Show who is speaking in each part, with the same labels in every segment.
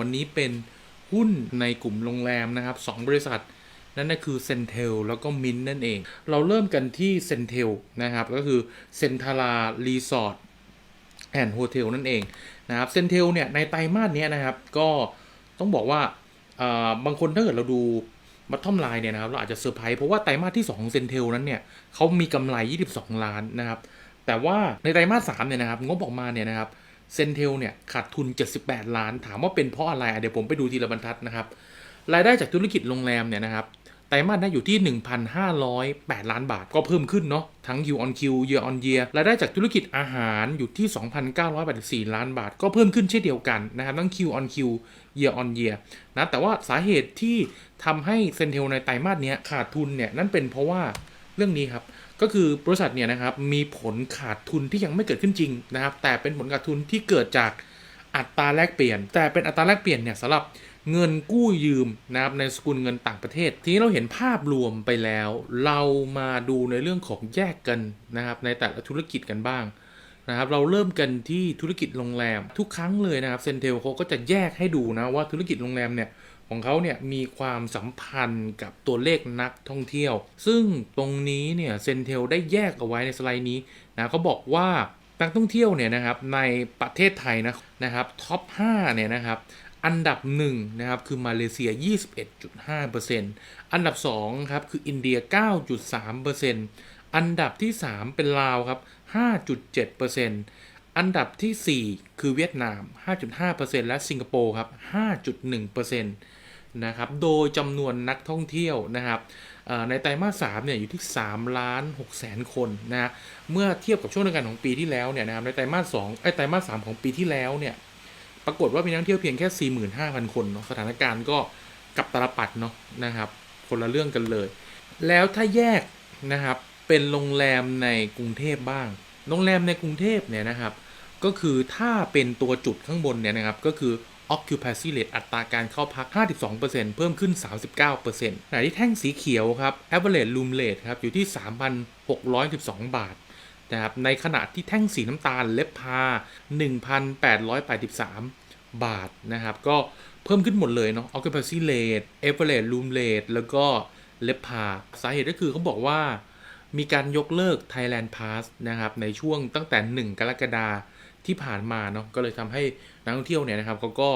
Speaker 1: วันนี้เป็นหุ้นในกลุ่มโรงแรมนะครับสองบริษัท นั่นก็คือเซนเทลแล้วก็มินนั่นเอง เราเริ่มกันที่เซนเทลนะครับ ก็คือเซนทารารีสอร์ทแอนด์โฮเทลนั่นเองนะครับเซนเทลเนี่ยในไตรมาสเนี้ยนะครับ ก็ต้องบอกว่าอ่าบางคนถ้าเกิดเราดูบัตทอมไลน์เนี่ยนะครับ เราอาจจะเซอร์ไพรส์เพราะว่าไตรมาสที่ 2 ของเซนเทลนั้นเนี่ยเขามีกำไร 22 ล้านนะครับ แต่ว่าในไตรมาส3เนี่ยนะครับงบออกมาเนี่ยนะครับ เซนเทลเนี่ยขาดทุน 78 ล้าน ถามว่าเป็นเพราะอะไรเดี๋ยวผมไปดูทีละบรรทัดนะครับ รายได้จากธุรกิจโรงแรมเนี่ยนะครับไตรมาสหน้าอยู่ที่ 1,508 ล้านบาท ก็เพิ่มขึ้นเนาะ ทั้ง Q on Q year on year รายได้จากธุรกิจอาหารอยู่ที่ 2,984 ล้านบาท ก็เพิ่มขึ้นเช่นเดียวกันนะครับทั้ง Q on Q year on year นะ แต่ว่าสาเหตุที่ทำให้เซนเทลในไตรมาสเนี้ยขาดทุนเนี่ย นั่นเป็นเพราะว่าเรื่องนี้ครับ ก็คือบริษัทเนี่ยนะครับมีผลขาดทุนที่ยังไม่เกิดขึ้นจริงนะครับ แต่เป็นผลขาดทุนที่เกิดจากอัตราแลกเปลี่ยน แต่เป็นอัตราแลกเปลี่ยนเนี่ยสำหรับเงินกู้ยืมนะครับในสกุลเงินต่างประเทศ ทีนี้เราเห็นภาพรวมไปแล้ว เรามาดูในเรื่องของแยกกันนะครับในแต่ละธุรกิจกันบ้างนะครับเราเริ่มกันที่ธุรกิจโรงแรมทุกครั้งเลยนะครับเซนเทลเขาก็จะแยกให้ดูนะว่าธุรกิจโรงแรมเนี่ย ของเขาเนี่ยมีความสัมพันธ์กับตัวเลขนักท่องเที่ยว ซึ่งตรงนี้เนี่ยเซนเทลได้แยกเอาไว้ในสไลด์นี้นะเขาบอกว่านักท่องเที่ยวเนี่ยนะครับในประเทศไทยนะนะครับท็อป5เนี่ยนะครับอันดับ1นะครับคือมาเลเซีย 21.5%อันดับ2ครับคืออินเดีย 9.3%อันดับที่ 3 เป็นลาวครับ 5.7%อ อันดับทีสี่ 4 คือเวียดนาม 5.5%และสิงคโปร์ครับ 5.1%นะครับ โดยจำนวนนักท่องเที่ยวนะครับในไตรมาส3เนี่ยอยู่ที่3ล้าน6แสนคนนะฮะเมื่อเทียบกับช่วงเดียวกันของปีที่แล้วเนี่ยนะครับในไตรมาส2ไอ้ไตรมาส3ของปีที่แล้วเนี่ยปรากฏว่ามีนักท่องเที่ยวเพียงแค่ 45,000 คนเนาะสถานการณ์ก็กับตาลปัดเนาะนะครับ คนละเรื่องกันเลย แล้วถ้าแยกนะครับเป็นโรงแรมในกรุงเทพบ้าง โรงแรมในกรุงเทพเนี่ยนะครับ ก็คือถ้าเป็นตัวจุดข้างบนเนี่ยนะครับก็คือ occupancy rate อัตราการเข้าพัก 52%เพิ่มขึ้น 39%ขณะที่แท่งสีเขียวครับ average room rate ครับอยู่ที่ 3,612 บาทนะครับในขณะที่แท่งสีน้ำตาลเล็บพา 1,883 บาทนะครับก็เพิ่มขึ้นหมดเลยเนาะ occupancy rate average room rate แล้วก็เล็บพา สาเหตุก็คือเขาบอกว่ามีการยกเลิก Thailand Pass นะครับในช่วงตั้งแต่ 1 กรกฎา ที่ผ่านมาเนาะก็เลยทำให้นักท่องเที่ยวเนี่ยนะครับเขาก็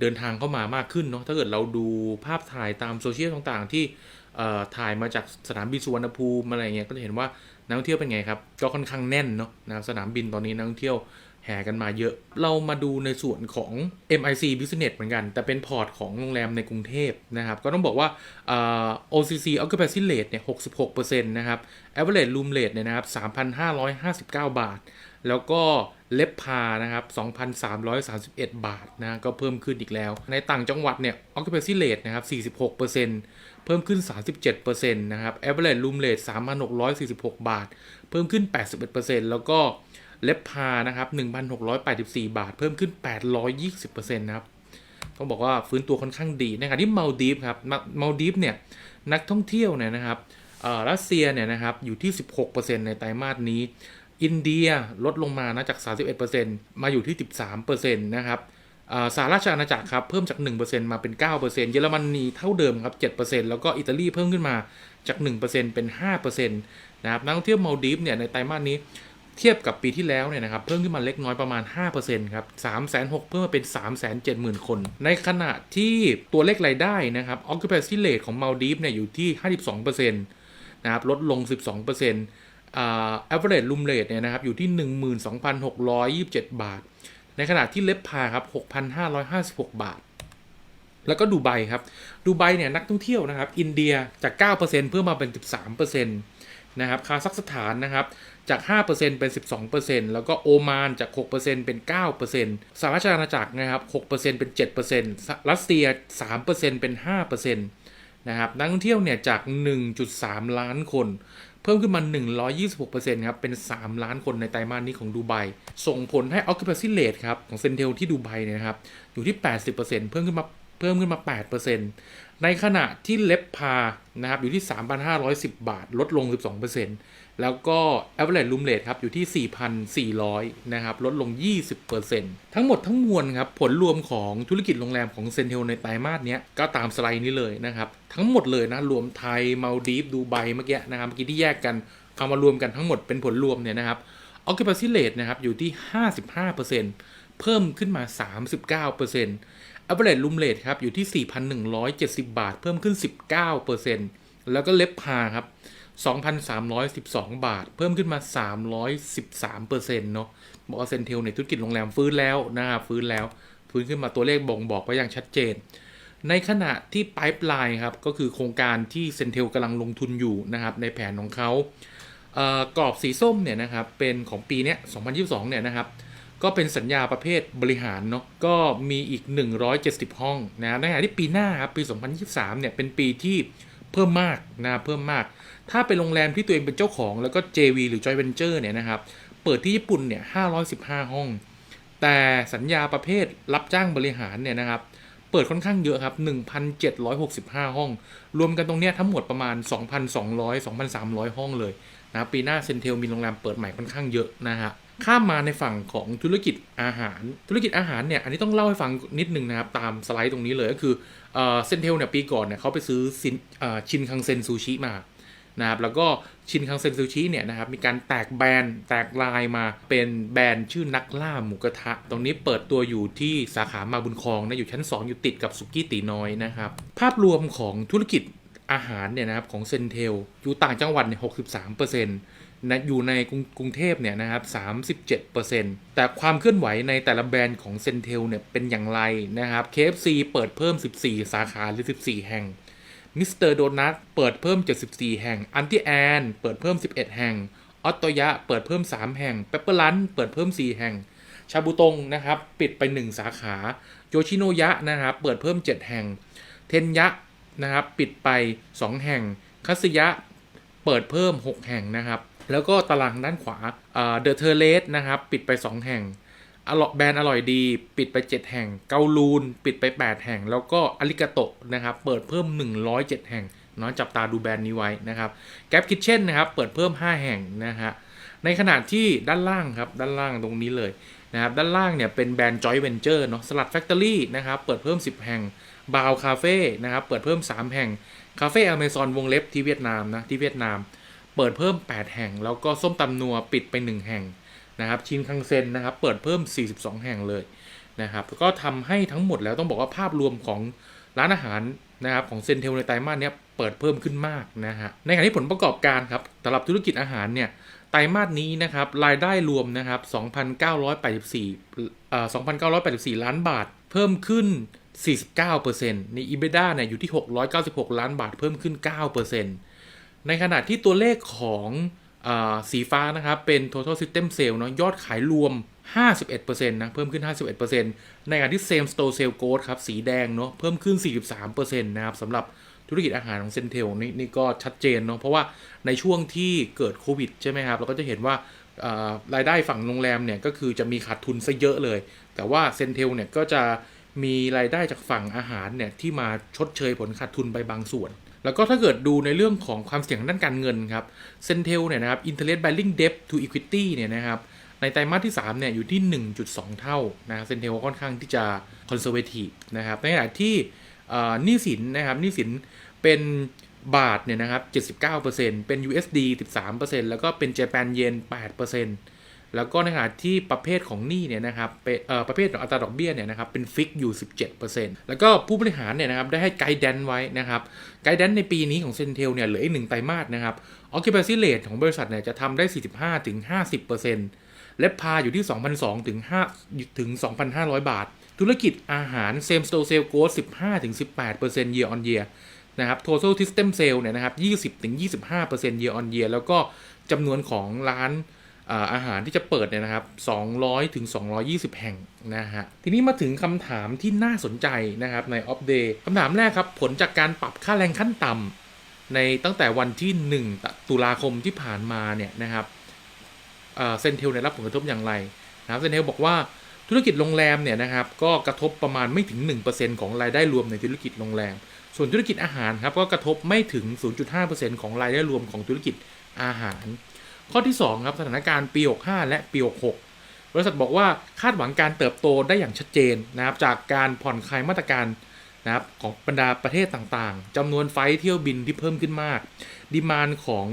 Speaker 1: เดินทางเข้ามามากขึ้นเนาะถ้าเกิดเราดูภาพถ่ายตามโซเชียลต่างๆ ที่ถ่ายมาจากสนามบินสุวรรณภูมิอะไรเงี้ยก็จะเห็นว่านักท่องเที่ยวเป็นไงครับ ก็ค่อนข้างแน่นเนาะนะสนามบินตอนนี้นักท่องเที่ยวแห่กันมาเยอะ เรามาดูในส่วนของ MIC Business เหมือนกัน แต่เป็นพอร์ตของโรงแรมในกรุงเทพนะครับ ก็ต้องบอกว่า OCC Occupancy Rate เนี่ย 66%นะครับ Average Room Rate เนี่ยนะครับ 3,559 บาท แล้วก็เล็บพานะครับ 2,331 บาทนะก็เพิ่มขึ้นอีกแล้ว ในต่างจังหวัดเนี่ย occupancy rate นะครับ 46%เพิ่มขึ้น 37%นะครับ average room rate 3,646 บาท เพิ่มขึ้น 81%แล้วก็เล็บพานะครับ 1,684 บาท เพิ่มขึ้น 820%นะครับ ต้องบอกว่าฟื้นตัวค่อนข้างดีนะครับที่มาลดีฟครับมาลดีฟเนี่ยนักท่องเที่ยวเนี่ยนะครับรัสเซียเนี่ยนะครับอยู่ที่ 16%ในไตรมาสนี้ อินเดียลดลงมานะจาก 31%มาอยู่ที่ 13%นะครับสหราชอาณาจักรครับเพิ่มจาก 1%มาเป็น 9%เยอรมนีเท่าเดิมครับ 7%แล้วก็อิตาลีเพิ่มขึ้นมาจาก 1%เป็น5%นะครับนักท่องเที่ยวมาลดีฟเนี่ยในไตรมาสนี้เทียบกับปีที่แล้วเนี่ยนะครับเพิ่มขึ้นมาเล็กน้อยประมาณ 5%ครับ3 6 0 0เพิ่มมาเป็น 3 7 0 0 0 0 คน ในขณะที่ตัวเลขรายได้นะครับ occupancy rate ของ Maldives เนี่ยอยู่ที่ 52%นะครับลดลง 12%อ่า average room rate เนี่ยนะครับอยู่ที่ 12,627 บาท ในขณะที่เล็บพาครับ 6,556 บาท แล้วก็ดูไบครับ ดูไบเนี่ยนักท่องเที่ยวนะครับ อินเดียจาก 9%เพิ่มมาเป็น 13%นะครับ คาซัคสถานนะครับ จาก 5%เป็น 12%แล้วก็โอมานจาก 6%เป็น9%สหราชอาณาจักรนะครับ 6%เป็น 7%รัสเซีย 3%เป็น 5%นะครับ นักท่องเที่ยวเนี่ยจาก 1.3 ล้านคน พิ่มขึ้นมา 126%ครับ เป็น 3 ล้านคนในไตรมาสนี้ของดูไบ ส่งผลให้ occupancy rate ครับ ของเซนเทลที่ดูไบเนี่ยครับ อยู่ที่ 80%เพิ่มขึ้นมา เพิ่มขึ้นมา 8%ในขณะที่เล็บพา นะครับ อยู่ที่ 3,510 บาท ลดลง 12% แล้วก็ average room rate ครับอยู่ที่ 4,400 นะครับ ลดลง 20%ทั้งหมดทั้งมวลครับ ผลรวมของธุรกิจโรงแรมของเซนเทลในไตรมาสเนี้ยก็ตามสไลด์นี้เลยนะครับ ทั้งหมดเลยนะ รวมไทยมาลดีฟดูไบเมื่อกี้นะครับเมื่อกี้ที่แยกกันเอามารวมกันทั้งหมดเป็นผลรวมเนี่ยนะครับ occupancy rate นะครับอยู่ที่ 55%เพิ่มขึ้นมา 39% average room rate ครับอยู่ที่ 4,170 บาท เพิ่มขึ้น 19%แล้วก็เล็บพาครับ 2,312 บาท เพิ่มขึ้นมา 313%เซ็นต์เนาะบอกว่าเซนเทลในธุรกิจโรงแรมฟื้นแล้วนะครับฟื้นแล้ว ฟื้นขึ้นมาตัวเลขบ่งบอกไว้อย่างชัดเจน ในขณะที่ Pipeline ครับ ก็คือโครงการที่เซนเทลกำลังลงทุนอยู่นะครับ ในแผนของเขาเอ่อกรอบสีส้มเนี่ยนะครับ เป็นของปีเนี้ย2022 เนี่ยนะครับ ก็เป็นสัญญาประเภทบริหารเนาะ ก็มีอีก 170 ห้องนะในขณะที่ปีหน้าครับ ปี 2023 เนี่ย เป็นปีที่เพิ่มมากนะ เพิ่มมาก ถ้าเป็นโรงแรมที่ตัวเองเป็นเจ้าของแล้วก็ JV หรือ Joint Venture เนี่ยนะครับ เปิดที่ญี่ปุ่นเนี่ย515 ห้อง แต่สัญญาประเภทรับจ้างบริหารเนี่ยนะครับ เปิดค่อนข้างเยอะครับ 1,765 ห้อง รวมกันตรงเนี้ยทั้งหมดประมาณ 2,200 2,300 ห้องเลยนะปีหน้าเซนเทลมีโรงแรมเปิดใหม่ค่อนข้างเยอะนะฮะข้ามมาในฝั่งของธุรกิจอาหาร ธุรกิจอาหารเนี่ยอันนี้ต้องเล่าให้ฟังนิดนึงนะครับ ตามสไลด์ตรงนี้เลยก็คือเซนเทลเนี่ยปีก่อนเนี่ยเขาไปซื้อชินคังเซนซูชิมา นะครับแล้วก็ชินคังเซนซูชิเนี่ยนะครับมีการแตกแบรนด์แตกลายมาเป็นแบรนด์ชื่อนักล่าหมูกระทะ ตรงนี้เปิดตัวอยู่ที่สาขามาบุญครองนะอยู่ชั้น 2 อยู่ติดกับสุกี้ตีน้อยนะครับภาพรวมของธุรกิจอาหารเนี่ยนะครับของเซนเทลอยู่ต่างจังหวัดเนี่ย63%นต์นะอยู่ในกรุงกรุงเทพเนี่ยนะครับ37%แต่ความเคลื่อนไหวในแต่ละแบรนด์ของเซนเทลเนี่ยเป็นอย่างไรนะครับ KFC เปิดเพิ่ม14สาขาหรือ14แห่ง มิสเตอร์โดนัทเปิดเพิ่ม 74 แห่ง อันติแอน เปิดเพิ่ม 11 แห่ง ออตโตยะ เปิดเพิ่ม 3 แห่งเปปเปอร์ลันเปิดเพิ่ม 4 แห่ง ชาบูตงนะครับ ปิดไป 1 สาขา โยชิโนยะนะครับ เปิดเพิ่ม 7 แห่ง เทนยะนะครับ ปิดไป 2 แห่ง คัสยะ เปิดเพิ่ม 6 แห่งนะครับ แล้วก็ตารางด้านขวาเดอะเทอร์เลสนะครับ ปิดไป 2 แห่ง อร่อยแบรนด์อร่อยดี ปิดไป 7 แห่ง เกาลูน ปิดไป 8 แห่ง แล้วก็อาริกาโตะนะครับ เปิดเพิ่ม 107 แห่งเน้อยจับตาดูแบรนด์นี้ไว้นะครับแก p คิทเช่นนะครับ เปิดเพิ่ม 5 แห่งนะฮะในขณะที่ด้านล่างครับ ด้านล่างตรงนี้เลยนะครับ ด้านล่างเนี่ยเป็นแบรนด์ Joy Venture เนาะสลัดแฟคทอรี่นะครับ เปิดเพิ่ม 10 แห่งบาวคาเฟ่นะครับ เปิดเพิ่ม 3 แห่งคาเฟ่อเมซอนวงเล็บที่เวียดนามนะที่เวียดนาม เปิดเพิ่ม 8 แห่ง แล้วก็ส้มตำนัวปิดไป 1 แห่ง นะครับชินคังเซ็นนะครับเปิดเพิ่ม 42 แห่งเลยนะครับก็ทำให้ทั้งหมดแล้วต้องบอกว่าภาพรวมของร้านอาหารนะครับของเซนเทลในไตรมาสเนี้ยเปิดเพิ่มขึ้นมากนะฮะในขณะที่ผลประกอบการครับสำหรับธุรกิจอาหารเนี่ยไตรมาสนี้นะครับรายได้รวมนะครับ2,984เอ่อ2,984 ล้านบาท เพิ่มขึ้น 49%ใน EBITDA เนี่ยอยู่ที่ 696 ล้านบาทเพิ่มขึ้น 9%ในขณะที่ตัวเลขของ สีฟ้านะครับ เป็น total system sale เนาะยอดขายรวม 51%นะเพิ่มขึ้น 51%ในขณะที่ same store sale growth ครับสีแดงเนาะเพิ่มขึ้น 43%นะครับสำหรับธุรกิจอาหารของเซนเทลนี่นี่ก็ชัดเจนเนาะเพราะว่าในช่วงที่เกิดโควิดใช่ไหมครับ เราก็จะเห็นว่าอ่ารายได้ฝั่งโรงแรมเนี่ยก็คือจะมีขาดทุนซะเยอะเลย แต่ว่าเซนเทลเนี่ยก็จะมีรายได้จากฝั่งอาหารเนี่ยที่มาชดเชยผลขาดทุนไปบางส่วน แล้วก็ถ้าเกิดดูในเรื่องของความเสี่ยงด้านการเงินครับเซนเทลเนี่ยนะครับ interest bearing debt to equity เนี่ยนะครับในไตรมาสที่ 3 เนี่ย อยู่ที่ 1.2 เท่านะเซนเทลค่อนข้างที่จะ conservative นะครับในขณะที่หนี้สินนะครับหนี้สินเป็นบาทเนี่ยนะครับ 79%เป็น USD 13%แล้วก็เป็น Japan Yen 8% แล้วก็ในขณะที่ประเภทของหนี้เนี่ยนะครับเป็นประเภทของอัตราดอกเบี้ยเนี่ยนะครับเป็นฟิกอยู่ 17%แล้วก็ผู้บริหารเนี่ยนะครับได้ให้ไกด์แดนไว้นะครับไกด์แดนในปีนี้ของเซนเทลเนี่ยเหลืออีกหนึ่งไตรมาสนะครับ occupancy rate ของบริษัทเนี่ยจะทำได้ 45-50%และพาอยู่ที่ 2,200 ถึง5ถึง 2,500 บาท ธุรกิจอาหาร same store sale growth 15-18% year on year นะครับ total system sale เนี่ยนะครับ20-25% year on year แล้วก็จำนวนของร้าน อาหารที่จะเปิดเนี่ยนะครับ 200ถึง220 แห่งนะฮะ ทีนี้มาถึงคำถามที่น่าสนใจนะครับใน Off Day คำถามแรกครับผลจากการปรับค่าแรงขั้นต่ำในตั้งแต่วันที่ 1 ตุลาคมที่ผ่านมาเนี่ยนะครับเซนเทลได้รับผลกระทบอย่างไรนะครับเซนเทลบอกว่าธุรกิจโรงแรมเนี่ยนะครับก็กระทบประมาณไม่ถึง 1%ของรายได้รวมในธุรกิจโรงแรม ส่วนธุรกิจอาหารครับก็กระทบไม่ถึง 0.5%ของรายได้รวมของธุรกิจอาหาร ข้อที่ 2 ครับสถานการณ์ปี 65 และปี 66 บริษัทบอกว่าคาดหวังการเติบโตได้อย่างชัดเจนนะครับจากการผ่อนคลายมาตรการนะครับของบรรดาประเทศต่างๆจำนวนไฟเที่ยวบินที่เพิ่มขึ้นมาก ดีมานของ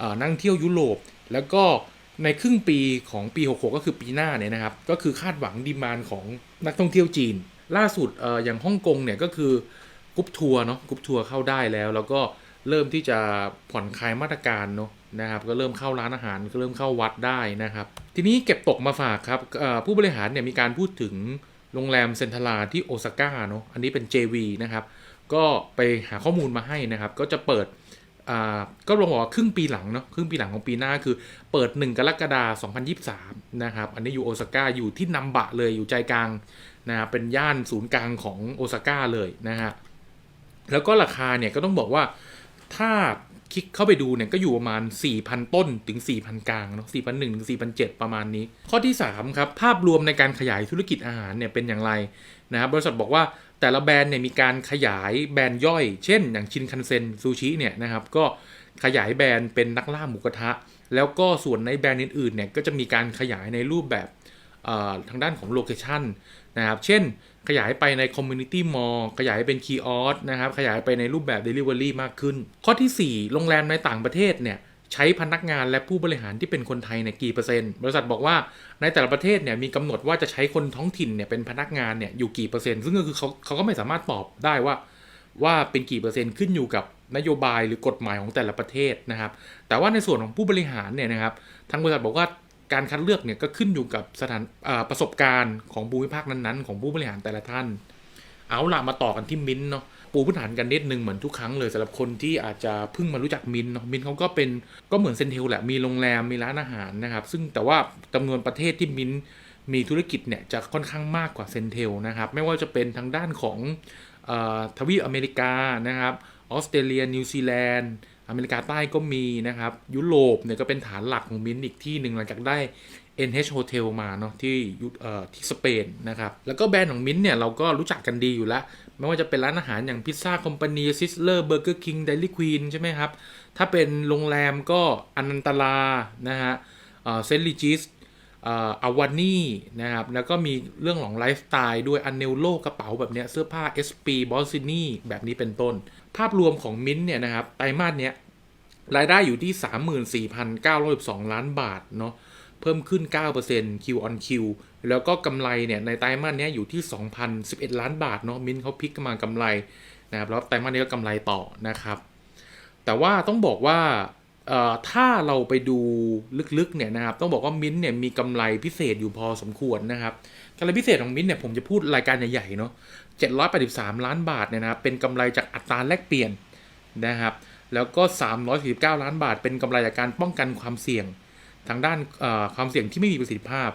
Speaker 1: อนักท่งเที่ยวยุโรป แล้วก็ในครึ่งปีของปี 66 ก็คือปีหน้าเนี่ยนะครับ ก็คือคาดหวังดีมานของนักท่องเที่ยวจีน ล่าสุดอออย่างฮ่องกงเนี่ยก็คือกรุ๊ปทัวร์เนาะกรุ๊ปทัวร์เข้าได้แล้ว แล้วก็ เริ่มที่จะผ่อนคลายมาตรการเนาะนะครับก็เริ่มเข้าร้านอาหารก็เริ่มเข้าวัดได้นะครับ ทีนี้เก็บตกมาฝากครับผู้บริหารเนี่ยมีการพูดถึงโรงแรมเซนทราที่โอซาก้าเนาะอันนี้เป็น JV นะครับก็ไปหาข้อมูลมาให้นะครับ ก็จะเปิดก็ลงบอกว่าครึ่งปีหลังเนาะครึ่งปีหลังของปีหน้าคือเปิด 1 กรกฎาคม2023 นะครับ อันนี้อยู่โอซาก้าอยู่ที่นัมบะเลยอยู่ใจกลางนะครับเป็นย่านศูนย์กลางของโอซาก้าเลยนะฮะแล้วก็ราคาเนี่ยก็ต้องบอกว่า ถ้าคลิกเข้าไปดูเนี่ยก็อยู่ประมาณ 4,000 ต้นถึง 4,000 กลางเนาะ4,001ถึง4,007 ประมาณนี้ ข้อที่ 3 ครับ ภาพรวมในการขยายธุรกิจอาหารเนี่ยเป็นอย่างไรนะครับบริษัทบอกว่าแต่ละแบรนด์เนี่ยมีการขยายแบรนด์ย่อย เช่น อย่างชินคันเซ็นซูชิเนี่ยนะครับก็ขยายแบรนด์เป็นนักล่าหมูกระทะ แล้วก็ส่วนในแบรนด์อื่นๆเนี่ยก็จะมีการขยายในรูปแบบทางด้านของโลเคชันนะครับเช่น ขยายไปในคอมมูนิตี้มอลล์ขยายเป็นคีออสนะครับ ขยายไปในรูปแบบ Delivery มากขึ้น ข้อทีสี่ 4 โรงแรมในต่างประเทศเนี่ยใช้พนักงานและผู้บริหารที่เป็นคนไทยเนี่ยกี่เปอร์เซ็นต์ บริษัทบอกว่าในแต่ละประเทศเนี่ยมีกำหนดว่าจะใช้คนท้องถิ่นเนี่ยเป็นพนักงานเนี่ยอยู่กี่เปอร์เซ็นต์ ซึ่งก็คือเขาเขาก็ไม่สามารถตอบได้ว่า ว่าเป็นกี่เปอร์เซ็นต์ขึ้นอยู่กับนโยบายหรือกฎหมายของแต่ละประเทศนะครับ แต่ว่าในส่วนของผู้บริหารเนี่ยนะครับทางบริษัทบอกว่า การคัดเลือกเนี่ยก็ขึ้นอยู่กับสถานประสบการณ์ของภูมิภาคนั้นๆ ของผู้บริหารแต่ละท่าน เอาล่ะมาต่อกันที่มินท์เนาะปูพื้นฐานกันนิดนึงเหมือนทุกครั้งเลยสำหรับคนที่อาจจะเพิ่งมารู้จักมินท์เนาะมินท์เขาก็เป็นก็เหมือนเซนเทลแหละมีโรงแรมมีร้านอาหารนะครับซึ่งแต่ว่าจำนวนประเทศที่มินท์มีธุรกิจเนี่ยจะค่อนข้างมากกว่าเซนเทลนะครับไม่ว่าจะเป็นทางด้านของอทวีปอเมริกานะครับออสเตรเลียนิวซีแลนด์ อเมริกาใต้ก็มีนะครับ ยุโรปเนี่ยก็เป็นฐานหลักของมินท์อีกที่หนึ่งหลังจากได้ NH Hotel มาเนาะที่ยุเอ่อที่สเปนนะครับ แล้วก็แบรนด์ของมิ้นท์เนี่ยเราก็รู้จักกันดีอยู่แล้ว ไม่ว่าจะเป็นร้านอาหารอย่างพิซซ่าคอมพานีซิสเลอร์เบอร์เกอร์คิงเดลี่ควีนใช่ไหมครับ ถ้าเป็นโรงแรมก็อนันตลานะฮะเซนต์ลิจิสอาวานี่นะครับ แล้วก็มีเรื่องของไลฟ์สไตล์ด้วยอันเนลโลกระเป๋าแบบเนี้ยเสื้อผ้า SP b o s s i n i แบบนี้เป็นต้น ภาพรวมของมิ้นท์เนี่ยนะครับไตรมาสเนี้ยรายได้อยู่ที่ 34,912 ล้านบาทเนาะเพิ่มขึ้น 9% Q on Q แล้วก็กำไรเนี่ยในไตรมาสเนี้ยอยู่ที่ 2,011 ล้านบาทเนาะมินท์เขาพลิกมากำไรนะครับแล้วไตรมาสนี้ก็กำไรต่อนะครับ แต่ว่าต้องบอกว่าถ้าเราไปดูลึกๆเนี่ยนะครับต้องบอกว่ามิ้นท์เนี่ยมีกำไรพิเศษอยู่พอสมควรนะครับกำไรพิเศษของมิ้นท์เนี่ยผมจะพูดรายการใหญ่ๆเนาะ 783 ล้านบาทเนี่ยนะครับเป็นกำไรจากอัตราแลกเปลี่ยนนะครับแล้วก็ 349 ล้านบาท เป็นกำไรจากการป้องกันความเสี่ยง ทางด้านความเสี่ยงที่ไม่มีประสิทธิภาพ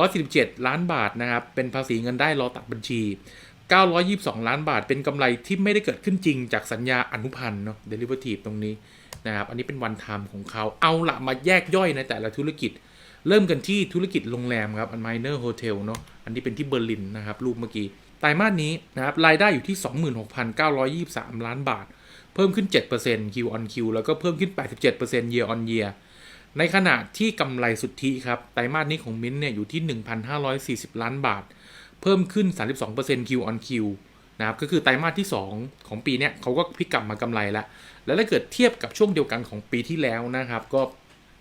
Speaker 1: 147 ล้านบาทนะครับเป็นภาษีเงินได้รอตัดบัญชี 922 ล้านบาท เป็นกำไรที่ไม่ได้เกิดขึ้นจริงจากสัญญาอนุพันธ์เนาะ derivative ตรงนี้นะครับอันนี้เป็นวันไทม์ของเขาเอาละมาแยกย่อยในแต่ละธุรกิจ เริ่มกันที่ธุรกิจโรงแรมครับอัน Minor Hotel เนาะอันนี้เป็นที่เบอร์ลินนะครับรูปเมื่อกี้ ไตรมาสนี้นะครับรายได้อยู่ที่ 26,923 ล้านบาท เพิ่มขึ้น 7% Q on Q แล้วก็เพิ่มขึ้น 87% year on year ในขณะที่กำไรสุทธิครับไตรมาสนี้ของมิ้นเนี่ยอยู่ที่ 1,540 ล้านบาท เพิ่มขึ้น 32% Q on Q นะครับก็คือไตรมาสที่ 2 ของปีเนี้ยเขาก็พลิกกลับมากำไรแล้วแล้วถ้าเกิดเทียบกับช่วงเดียวกันของปีที่แล้วนะครับ ก็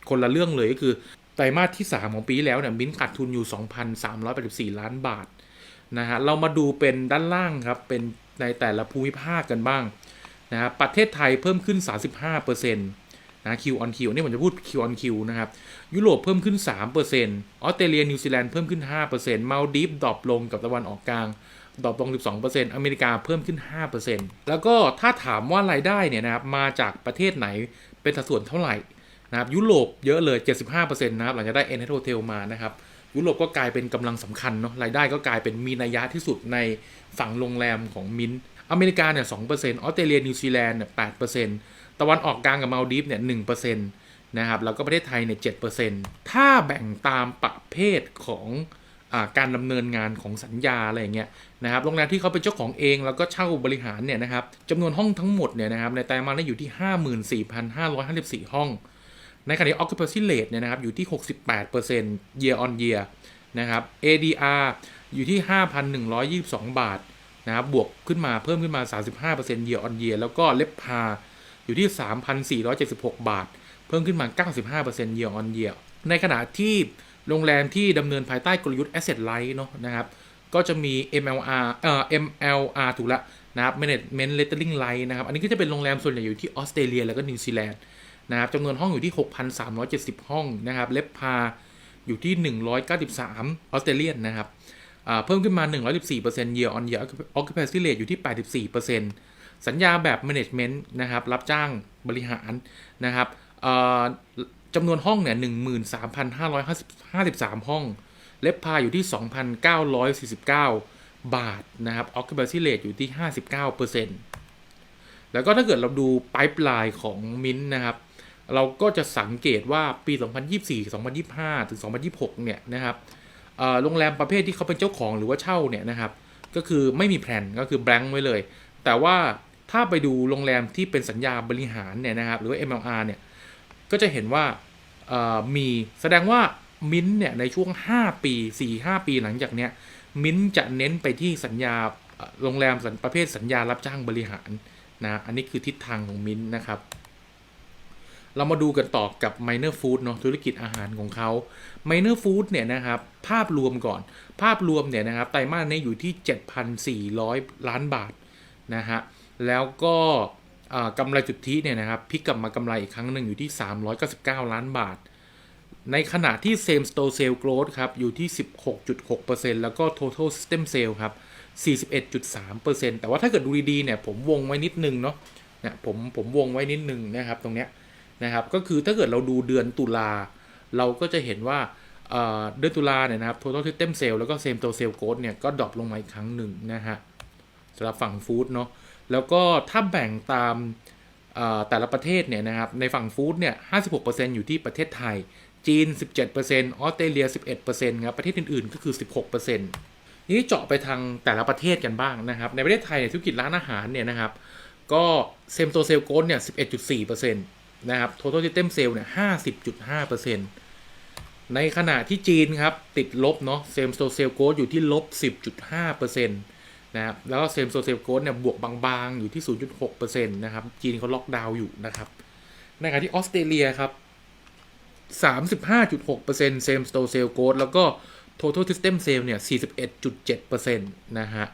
Speaker 1: คนละเรื่องเลยก็คือไตรมาสที่ 3 ของปีแล้วเนี่ยมิ้นขาดทุนอยู่ 2,384 ล้านบาท นะฮะเรามาดูเป็นด้านล่างครับเป็นในแต่ละภูมิภาคกันบ้างนะครับประเทศไทยเพิ่มขึ้น 35%นะ Q on Q นี่ผมจะพูด Q on Q นะครับยุโรปเพิ่มขึ้น 3%ออสเตรเลียนิวซีแลนด์เพิ่มขึ้น5%มาดีฟดรอปลงกับตะวันออกกลางดรอปลง 12%อเมริกาเพิ่มขึ้น 5%แล้วก็ถ้าถามว่ารายได้เนี่ยนะครับมาจากประเทศไหนเป็นสัดส่วนเท่าไหร่นะครับยุโรปเยอะเลย 75%นะครับหลังจากได้ n h o t e l มานะครับ ยุโรปก็กลายเป็นกำลังสำคัญเนาะรายได้ก็กลายเป็นมีนัยยะที่สุดในฝั่งโรงแรมของมินท์อเมริกาเนี่ย2%ออสเตรเลียนิวซีแลนด์เนี่ย8%ตะวันออกกลางกับมาลดีฟเนี่ย1%นะครับแล้วก็ประเทศไทยเนี่ย7%ถ้าแบ่งตามประเภทของอการดำเนินงานของสัญญาอะไรอย่างเงี้ยนะครับโรงแรมที่เขาเป็นเจ้าของเองแล้วก็เช่าบริหารเนี่ยนะครับจำนวนห้องทั้งหมดเนี่ยนะครับในไตรมาสนี้อยู่ที่ 54,554 ห้อง ในขณะที่ occupancy rate เนี่ยนะครับอยู่ที่ 68% year on year นะครับ ADR อยู่ที่ 5,122 บาทนะครับบวกขึ้นมาเพิ่มขึ้นมา 35% year on year แล้วก็เล็บพาอยู่ที่ 3,476 บาท เพิ่มขึ้นมา 95% year on year ในขณะที่โรงแรมที่ดำเนินภายใต้กลยุทธ์ asset light เนาะนะครับก็จะมี MLR เอ่อ MLR ถูกละนะครับ Management Lettering Light นะครับ อันนี้ก็จะเป็นโรงแรมส่วนใหญ่อยู่ที่ออสเตรเลียแล้วก็นิวซีแลนด์ นะครับจำนวนห้องอยู่ที่ 6,370 ห้องนะครับเลบพาอยู่ที่ 193 ออสเตรเลียนนะครับเพิ่มขึ้นมา 114% year on year occupancy rate อยู่ที่ 84%สัญญาแบบ management นะครับรับจ้างบริหารนะครับจำนวนห้องเนี่ย13,553 ห้อง เลบพาอยู่ที่ 2,949 บาทนะครับ occupancy rate อยู่ที่ 59%แล้วก็ถ้าเกิดเราดู pipeline ของมินนะครับ เราก็จะสังเกตว่าปี 2024 2025 ถึง 2026 เนี่ยนะครับโรงแรมประเภทที่เขาเป็นเจ้าของหรือว่าเช่าเนี่ยนะครับ ก็คือไม่มีแผนก็คือ blank ไว้เลย แต่ว่าถ้าไปดูโรงแรมที่เป็นสัญญาบริหารเนี่ยนะครับ หรือว่า MLR เนี่ย ก็จะเห็นว่ามีแสดงว่ามิ้นท์เนี่ยในช่วง 5 ปี 4-5 ปีหลังจากเนี้ยมิ้นท์จะเน้นไปที่สัญญาโรงแรมประเภทสัญญารับจ้างบริหารนะ อันนี้คือทิศทางของมิ้นท์นะครับ เรามาดูกันต่อกับ Minor Food เนาะธุรกิจอาหารของเขา Minor Food เนี่ยนะครับภาพรวมก่อน ภาพรวมเนี่ยนะครับไตรมาสนี้อยู่ที่ 7,400 ล้านบาทนะฮะแล้วก็กำไรจุดที่เนี่ยนะครับพลิกกลับมากำไรอีกครั้งหนึ่งอยู่ที่ 399 ล้านบาท ในขณะที่ Same Store Sale Growth ครับอยู่ที่ 16.6%แล้วก็ Total System Sale ครับ 41.3%แต่ว่าถ้าเกิดดูดีๆเนี่ยผมวงไว้นิดนึงเนาะเนี่ยผมผมวงไว้นิดนึงนะครับตรงเนี้ย นะครับ ก็คือถ้าเกิดเราดูเดือนตุลา เราก็จะเห็นว่าเดือนตุลาเนี่ยนะครับ Total System Sale แล้วก็ Same Store Sale Growth เนี่ยก็ดรอปลงมาอีกครั้งหนึ่งนะฮะสำหรับฝั่งฟู้ดเนาะแล้วก็ถ้าแบ่งตามแต่ละประเทศเนี่ยนะครับ ในฝั่งฟู้ดเนี่ย 56%อยู่ที่ประเทศไทย จีน 17%ออสเตรเลีย 11%ครับ ประเทศอื่นๆ ก็คือ 16%นี้เจาะไปทางแต่ละประเทศกันบ้างนะครับ ในประเทศไทยเนี่ยธุรกิจร้านอาหารเนี่ยนะครับ ก็เซมโตเซลโกนเนี่ย 11.4%น นะครับ total system sale เนี่ย50.5%ในขณะที่จีนครับ ติดลบเนาะเซมโตเซลโกนอยู่ที่ลบ10.5%นะครับ แล้วก็เซมโตเซลโกนเนี่ยบวกบางๆ อยู่ที่0.6%นะครับ จีนเขาล็อกดาวน์อยู่นะครับ ในขณะที่ออสเตรเลียครับ35.6% same store sale growth แล้วก็ total system sale เนี่ย41.7%นะฮะ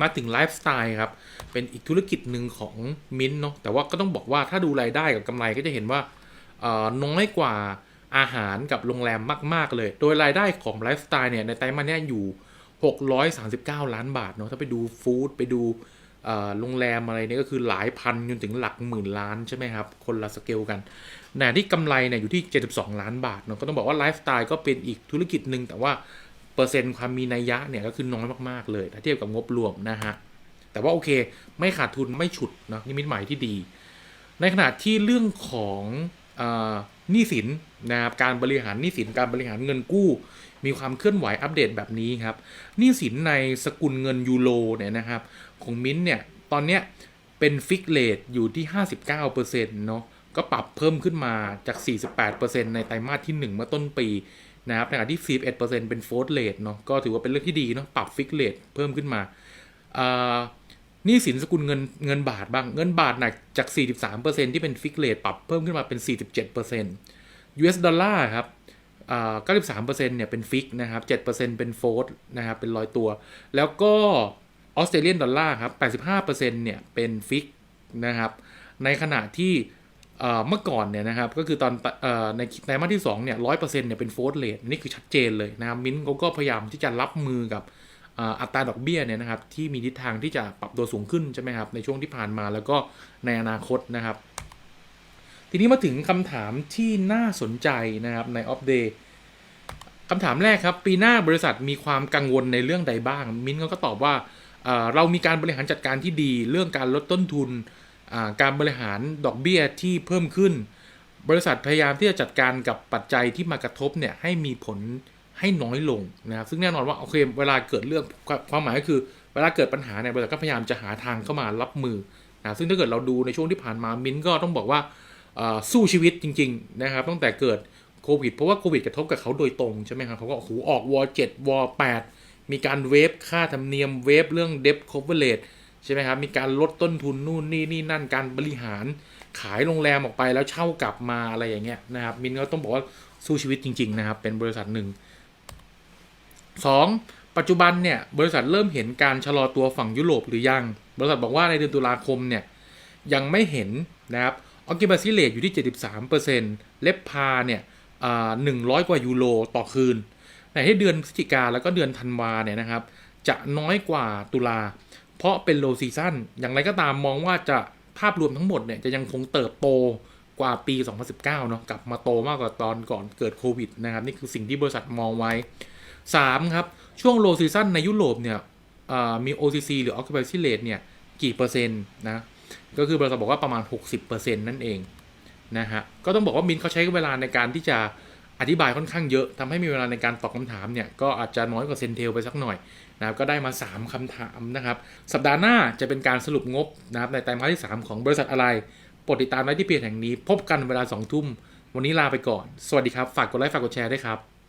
Speaker 1: มาถึงไลฟ์สไตล์ครับ เป็นอีกธุรกิจหนึ่งของมิ้นเนาะแต่ว่าก็ต้องบอกว่าถ้าดูรายได้กับกำไรก็จะเห็นว่าน้อยกว่าอาหารกับโรงแรมมาก ๆ เลย โดยรายได้ของไลฟ์สไตล์เนี่ยในไตรมาสเนี้ยอยู่ 639 ล้านบาทเนาะถ้าไปดูฟู้ดไปดูโรงแรมอะไรเนี่ยก็คือหลายพันจนถึงหลักหมื่นล้านใช่ไหมครับ คนละสเกลกันแต่ที่กำไรเนี่ยอยู่ที่ 72 ล้านบาทเนาะก็ต้องบอกว่าไลฟ์สไตล์ก็เป็นอีกธุรกิจหนึ่งแต่ว่า เปอร์เซ็นต์ความมีนัยยะเนี่ยก็คือน้อยมากๆเลย ถ้าเทียบกับงบรวมนะฮะ แต่ว่าโอเคไม่ขาดทุนไม่ฉุดเนาะนี่มิตหมายที่ดี ในขณะที่เรื่องของหนี้สินนะครับการบริหารหนี้สินการบริหารเงินกู้ มีความเคลื่อนไหวอัปเดตแบบนี้ครับหนี้สินในสกุลเงินยูโรเนี่ยนะครับของมิ้นท์เนี่ยตอนเนี้ยเป็นฟิกเลทอยู่ที่ 59%เนาะก็ปรับเพิ่มขึ้นมาจาก 48%ในไตรมาสที่ 1 เมื่อต้นปี นะครับในขณะที่ 41%เป็นโฟร์เลทเนาะก็ถือว่าเป็นเรื่องที่ดีเนาะปรับฟิกเลทเพิ่มขึ้นมาอ่านี้สินสกุลเงินเงินบาทบ้างเงินบาทหนักจาก 43%ที่เป็นฟิกเลทปรับเพิ่มขึ้นมาเป็น 47% US ดอลลาร์ครับอ่า93%เนี่ยเป็นฟิกนะครับ 7%เป็นโฟร์นะครับเป็นร้อยตัว แล้วก็ออสเตรเลียนดอลลาร์ครับ 85%เนี่ยเป็นฟิกนะครับในขณะที่ เมื่อก่อนเนี่ยนะครับก็คือตอนอ่อในไตรมาสที่2เนี่ยร้อยเปอร์เซ็นต์เนี่ยเป็นโฟร์เรทนี่คือชัดเจนเลยนะครับมิ้นเขาก็พยายามที่จะรับมือกับอัตราดอกเบี้ยเนี่ยนะครับที่มีทิศทางที่จะปรับตัวสูงขึ้นใช่ไหมครับในช่วงที่ผ่านมาแล้วก็ในอนาคตนะครับ ทีนี้มาถึงคำถามที่น่าสนใจนะครับในออฟเดย์คำถามแรกครับ ปีหน้าบริษัทมีความกังวลในเรื่องใดบ้าง มิ้นเขาก็ตอบว่าเรามีการบริหารจัดการที่ดี เรื่องการลดต้นทุน การบริหารดอกเบี้ยที่เพิ่มขึ้น บริษัทพยายามที่จะจัดการกับปัจจัยที่มากระทบเนี่ยให้มีผลให้น้อยลงนะครับซึ่งแน่นอนว่าโอเคเวลาเกิดเรื่องความหมายก็คือเวลาเกิดปัญหาเนี่ยบริษัทก็พยายามจะหาทางเข้ามารับมือนะซึ่งถ้าเกิดเราดูในช่วงที่ผ่านมามินก็ต้องบอกว่าสู้ชีวิตจริง ๆ นะครับ ตั้งแต่เกิดโควิดเพราะว่าโควิดกระทบกับเขาโดยตรงใช่ไหมครับเขาก็โอ้โหออกวอลเจ็ดวอลแปดมีการเวฟค่าธรรมเนียมเวฟเรื่องเดฟคอ v เวอร์เลใช่ไหมครับ มีการลดต้นทุนนู่นนี่นี่นั่นการบริหารขายโรงแรมออกไปแล้วเช่ากลับมาอะไรอย่างเงี้ยนะครับ มินก็ต้องบอกว่าสู้ชีวิตจริง ๆ นะครับ เป็นบริษัทหนึ่งสองปัจจุบันเนี่ยบริษัทเริ่มเห็นการชะลอตัวฝั่งยุโรปหรือยัง บริษัทบอกว่าในเดือนตุลาคมเนี่ยยังไม่เห็นนะครับออ c ิ p าซีเล e อยู่ที่ 73%เล็บพาเนี่ยหนึ่งร้อยกว่ายูโรต่อคืนในที่เดือนพฤศจิกาแล้วก็เดือนธันวาเนี่ยนะครับจะน้อยกว่าตุลา เพราะเป็นโลซีซั่นอย่างไรก็ตามมองว่าจะภาพรวมทั้งหมดเนี่ยจะยังคงเติบโตกว่าปี 2019 เนาะกลับมาโตมากกว่าตอนก่อนเกิดโควิดนะครับ นี่คือสิ่งที่บริษัทมองไว้ 3 ครับ ช่วงโลซีซั่นในยุโรปเนี่ยมี OCC หรือ Occupancy Rate เนี่ย กี่เปอร์เซ็นต์นะ ก็คือบริษัทบอกว่าประมาณ 60%นั่นเองนะฮะ ก็ต้องบอกว่ามินเขาใช้เวลาในการที่จะอธิบายค่อนข้างเยอะทำให้มีเวลาในการตอบคำถามเนี่ย ก็อาจจะน้อยกว่าเซนเทลไปสักหน่อย นะครับก็ได้มา 3คำถามนะครับ สัปดาห์หน้าจะเป็นการสรุปงบนะครับในไตรมาสที่ 3 ของบริษัทอะไรโปรดติดตามได้ที่เพจแห่งนี้ พบกันเวลา2ทุ่ม วันนี้ลาไปก่อน สวัสดีครับ ฝากกดไลค์ ฝากกดแชร์ด้วยครับ